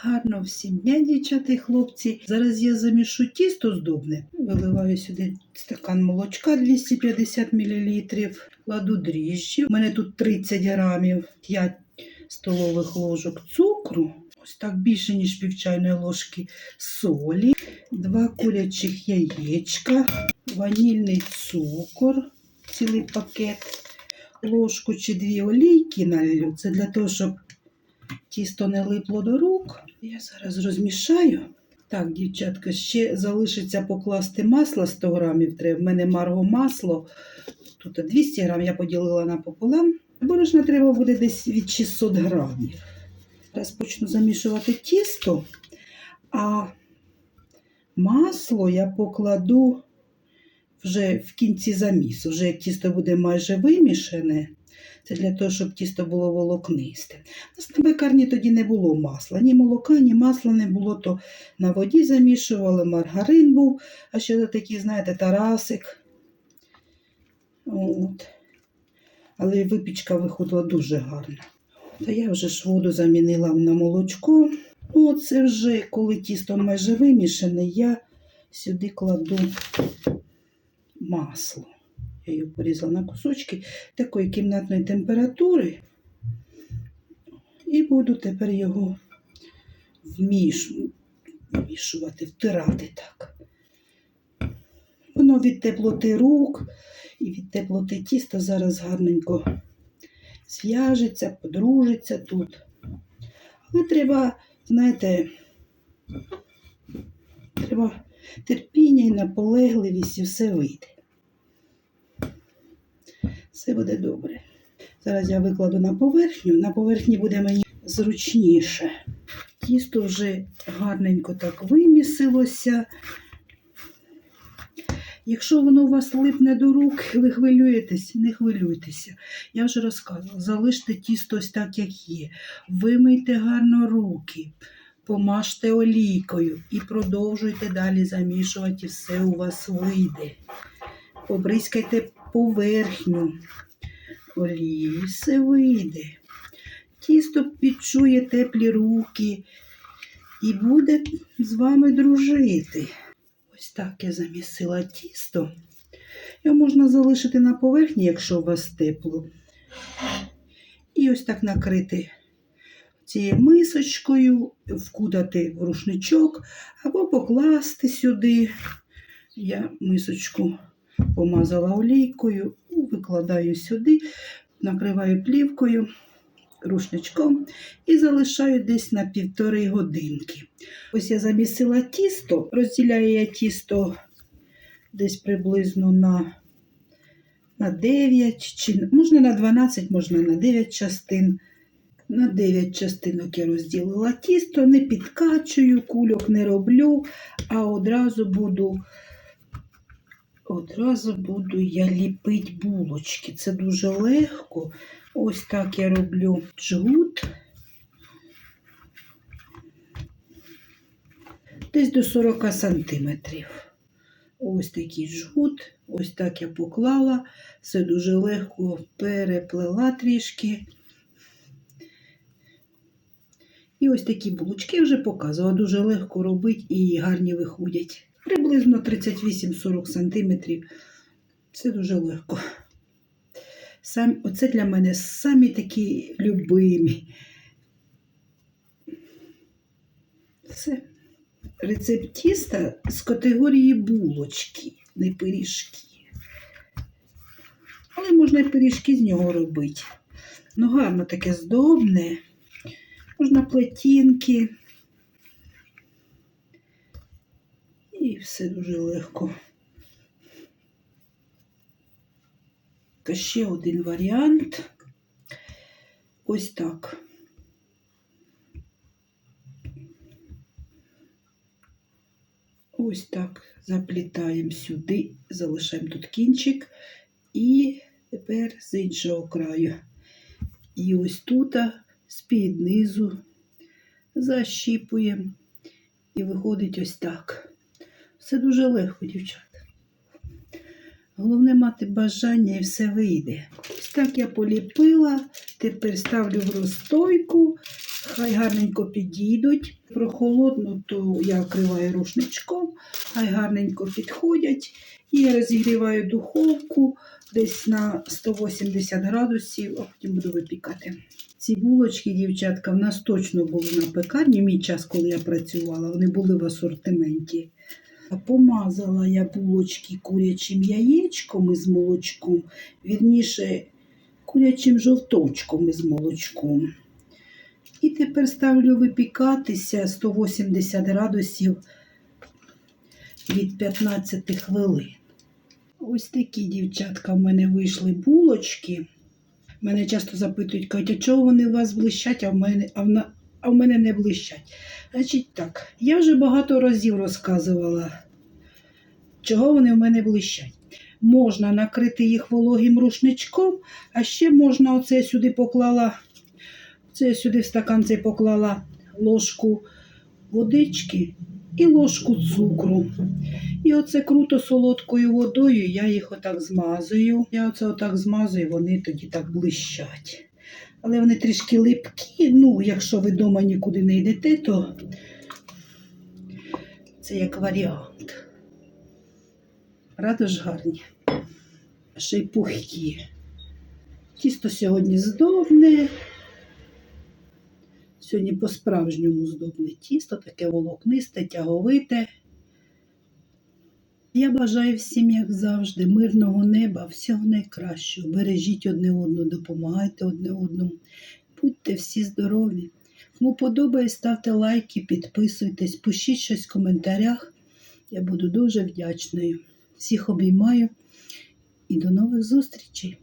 Гарно всім дня, дівчата і хлопці. Зараз я замішу тісто здобне. Виливаю сюди стакан молочка 250 мл, кладу дріжджі. У мене тут 30 грамів, 5 столових ложок цукру. Ось так більше, ніж пів чайної ложки солі, два курячих яєчка, ванільний цукор, цілий пакет, ложку чи дві олійки налью. Це для того, щоб тісто не липло до рук. Я зараз розмішаю. Так, дівчатка, ще залишиться покласти масло 100 грамів. Треба. В мене марго масло. Тут 200 грам я поділила напополам. Борошна треба буде десь від 600 грамів. Зараз почну замішувати тісто, а масло я покладу вже в кінці замісу. Вже тісто буде майже вимішане. Це для того, щоб тісто було волокнисте. У нас на пекарні тоді не було масла. Ні молока, ні масла не було, то на воді замішували, маргарин був, а ще такий, знаєте, тарасик. От. Але випічка виходила дуже гарна. Та я вже ж воду замінила на молочко. Оце вже, коли тісто майже вимішане, я сюди кладу масло. Я його порізала на кусочки такої кімнатної температури. І буду тепер його вміш... вмішувати, втирати так. Воно від теплоти рук і від теплоти тіста зараз гарненько зв'яжеться, подружиться тут. Але треба, знаєте, треба терпіння і наполегливість, і все вийде. Все буде добре. Зараз я викладу на поверхню. На поверхні буде мені зручніше. Тісто вже гарненько так вимісилося. Якщо воно у вас липне до рук, ви хвилюєтесь, не хвилюйтеся. Я вже розказувала, залиште тісто ось так, як є. Вимийте гарно руки, помажте олійкою і продовжуйте далі замішувати, і все у вас вийде. Побризкайте поверхню олії, все вийде. Тісто відчує теплі руки і буде з вами дружити. Ось так я замісила тісто. Його можна залишити на поверхні, якщо у вас тепло. І ось так накрити цією мисочкою, вкутати в рушничок або покласти сюди. Я мисочку помазала олійкою, викладаю сюди, накриваю плівкою, рушничком і залишаю десь на півтори годинки. Ось я замісила тісто, розділяю я тісто десь приблизно на, на 9, чи можна на 12, можна на 9 частин. На 9 частинок я розділила тісто, не підкачую, кульок не роблю, а одразу буду Одразу буду я ліпити булочки. Це дуже легко. Ось так я роблю джгут. Десь до 40 сантиметрів. Ось такий джгут. Ось так я поклала. Все дуже легко переплела трішки. І ось такі булочки я вже показувала. Дуже легко робити і гарні виходять. Приблизно 38-40 см. Це дуже легко. Сам, оце для мене самі такі любимі. Це рецепт тіста з категорії булочки, не пиріжки. Але можна і пиріжки з нього робити. Ну, гарно таке здобне. Можна плетінки. І все дуже легко. Та ще один варіант. Ось так. Ось так заплітаємо сюди, залишаємо тут кінчик і тепер з іншого краю. І ось тут з-під низу защіпуємо і виходить ось так. Все дуже легко, дівчата. Головне мати бажання і все вийде. Ось так я поліпила, тепер ставлю в розстойку, Хай гарненько підійдуть. Прохолодно, то я вкриваю рушничком, хай гарненько підходять. І я розігріваю духовку десь на 180 градусів, а потім буду випікати. Ці булочки, дівчатка, в нас точно були на пекарні. Мій час, коли я працювала, вони були в асортименті. Помазала я булочки курячим яєчком із молочком, вірніше, курячим жовточком із молочком. І тепер ставлю випікатися 180 градусів від 15 хвилин. Ось такі, дівчатка, в мене вийшли булочки. Мене часто запитують, а чого вони у вас блищать, а в мене, а в, а в мене не блищать. Значить так, я вже багато разів розказувала, чого вони в мене блищать. Можна накрити їх вологим рушничком, а ще можна оце сюди поклала, це сюди в стакан цей поклала ложку водички і ложку цукру. І оце круто солодкою водою я їх отак змазую. Я оце отак змазую, вони тоді так блищать. Але вони трішки липкі. Ну, якщо ви вдома нікуди не йдете, то це як варіант. Радо ж гарні. Ще й пухкі. Тісто сьогодні здобне. Сьогодні по-справжньому здобне тісто, таке волокнисте, тяговите. Я бажаю всім, як завжди, мирного неба, всього найкращого. Бережіть одне одну, допомагайте одне одному. Будьте всі здорові. Кому подобає, ставте лайки, підписуйтесь, пишіть щось в коментарях. Я буду дуже вдячною. Всіх обіймаю і до нових зустрічей!